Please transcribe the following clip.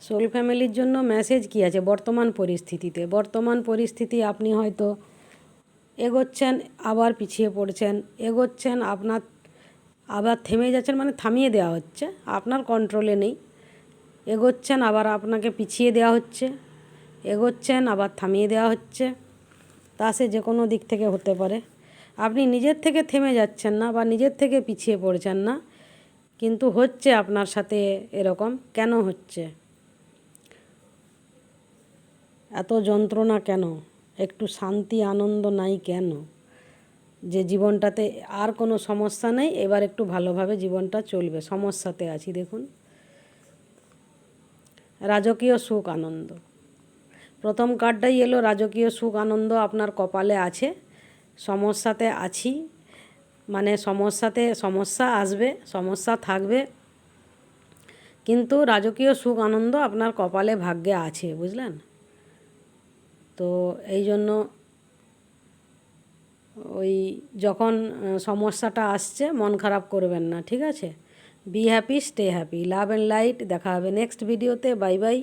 Soul ফ্যামিলির জন্য message কী আছে? বর্তমান পরিস্থিতিতে। বর্তমান পরিস্থিতি আপনি হয়তো এগোচ্ছেন, আবার পিছিয়ে পড়ছেন। এগোচ্ছেন, আপনার আবার থেমে যাচ্ছেন মানে থামিয়ে দেওয়া হচ্ছে। আপনার কন্ট্রোলে নেই। এগোচ্ছেন, আবার আপনাকে পিছিয়ে দেওয়া হচ্ছে। এগোচ্ছেন, আবার থামিয়ে দেওয়া হচ্ছে। তা সে যে কোনো দিক থেকে হতে পারে। আপনি নিজের থেকে থেমে যাচ্ছেন না বা নিজের থেকে পিছিয়ে পড়ছেন না। কিন্তু হচ্ছে আপনার সাথে এরকম। কেন হচ্ছে? এত যন্ত্রণা কেন? একটু শান্তি, আনন্দ নাই কেন? যে জীবনটাতে আর কোনো সমস্যা নেই, এবার একটু ভালোভাবে জীবনটা চলবে, সমস্যাতে আছি, দেখুন। রাজকীয় সুখ, আনন্দ। প্রথম কার্ডটাই এলো, রাজকীয় সুখ, আনন্দ আপনার কপালে আছে, সমস্যাতে আছি মানে সমস্যাতে সমস্যা আসবে, সমস্যা থাকবে, কিন্তু রাজকীয় সুখ, আনন্দ আপনার কপালে ভাগ্যে আছে, বুঝলেন? তো এই জন্য ওই যখন সমস্যাটা আসছে, মন খারাপ করবেন না, ঠিক আছে? Be happy stay happy love and light দেখা হবে নেক্সট ভিডিওতে বাই বাই